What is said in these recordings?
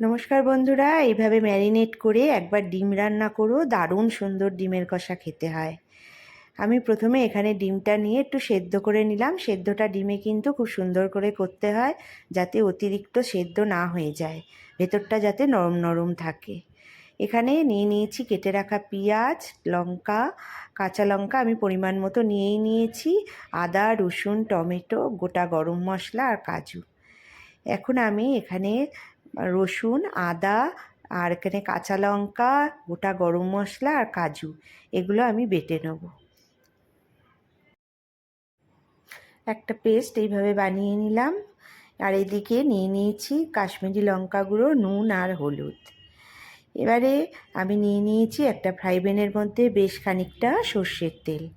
নমস্কার বন্ধুরা, এইভাবে ম্যারিনেট করে একবার ডিম রান্না করো, দারুণ সুন্দর ডিমের কষা খেতে হয়। আমি প্রথমে এখানে ডিমটা নিয়ে একটু সেদ্ধ করে নিলাম। সেদ্ধটা ডিমে কিন্তু খুব সুন্দর করে করতে হয়, যাতে অতিরিক্ত সেদ্ধ না হয়ে যায়। ভেতরটা যাতে নরম নরম থাকে। এখানে নিয়ে নিয়েছি কেটে রাখা পেঁয়াজ, লঙ্কা, কাঁচা লঙ্কা আমি পরিমাণ মতো নিয়েই নিয়েছি, আদা, রসুন, টমেটো, গোটা গরম মশলা আর কাজু। এখন আমি এখানে রসুন, আদা আর এখানে কাঁচা লঙ্কা, গোটা গরম মশলা আর কাজু। এগুলো আমি বেটে নেব। একটা পেস্ট এইভাবে বানিয়ে নিলাম। আর এদিকে নিয়ে নিয়েছি কাশ্মীরি লঙ্কা গুঁড়ো, নুন আর হলুদ। এবারে আমি নিয়ে নিয়েছি একটা ফ্রাই প্যানের মধ্যে বেশ খানিকটা সর্ষের তেল।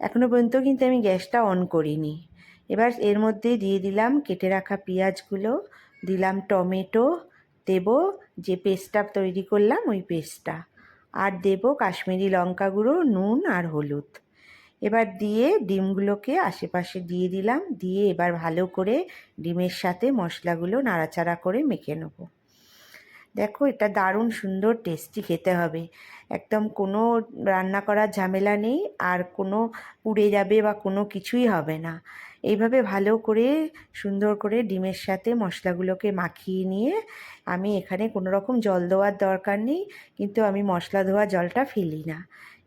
এখনও পর্যন্ত কিন্তু আমি গ্যাসটা অন করিনি। এবার এর মধ্যে দিয়ে দিলাম কেটে রাখা পেঁয়াজগুলো। দিলাম টমেটো, দেব যে পেস্টটা তৈরি করলাম ওই পেস্টটা। আর দেব কাশ্মীরি লঙ্কা গুঁড়ো, নুন আর হলুদ। এবার দিয়ে ডিমগুলোকে আশেপাশে দিয়ে দিলাম, দিয়ে এবার ভালো করে ডিমের সাথে মশলাগুলো নাড়াচাড়া করে মেখে নেব। দেখো, এটা দারুণ সুন্দর টেস্টি খেতে হবে। একদম কোনো রান্না করার ঝামেলা নেই, আর কোনো পুড়ে যাবে বা কোনো কিছুই হবে না। এইভাবে ভালো করে, সুন্দর করে ডিমের সাথে মশলাগুলোকে মাখিয়ে নিয়ে আমি এখানে কোনো রকম জল দেওয়ার দরকার নেই, কিন্তু আমি মশলা ধোয়া জলটা ফেলি না।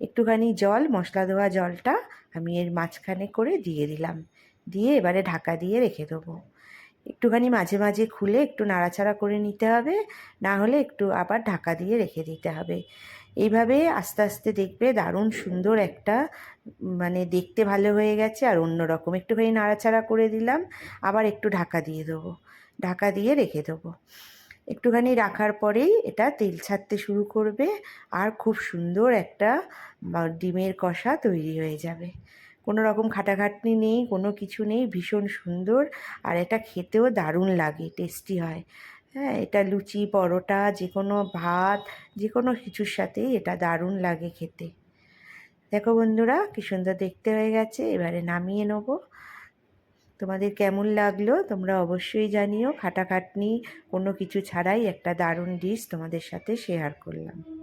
একটুখানি জল, মশলা ধোয়া জলটা আমি এর মাঝখানে করে দিয়ে দিলাম। দিয়ে এবারে ঢাকা দিয়ে রেখে দেবো। একটুখানি মাঝে মাঝে খুলে একটু নাড়াচাড়া করে নিতে হবে, না হলে একটু আবার ঢাকা দিয়ে রেখে দিতে হবে। এইভাবে আস্তে আস্তে দেখবে দারুণ সুন্দর একটা মানে দেখতে ভালো হয়ে গেছে আর অন্যরকম। একটুখানি নাড়াচাড়া করে দিলাম, আবার একটু ঢাকা দিয়ে দেবো। ঢাকা দিয়ে রেখে দেবো। একটুখানি রাখার পরেই এটা তেল ছাড়তে শুরু করবে আর খুব সুন্দর একটা ডিমের কষা তৈরি হয়ে যাবে। কোনো রকম খাটাখাটনি নেই, কোনো কিছু নেই, ভীষণ সুন্দর। আর এটা খেতেও দারুণ লাগে টেস্টি হয়। হ্যাঁ এটা লুচি, পরোটা যে কোনো ভাত যে কোনো কিছুর সাথেই এটা দারুণ লাগে খেতে। দেখো বন্ধুরা, কী সুন্দর দেখতে হয়ে গেছে, এবারে নামিয়ে নেব। তোমাদের কেমন লাগল, তোমরা অবশ্যই জানিও। খাটাখাটনি, কোনো কিছু ছাড়াই একটা দারুণ ডিশ তোমাদের সাথে শেয়ার করলাম।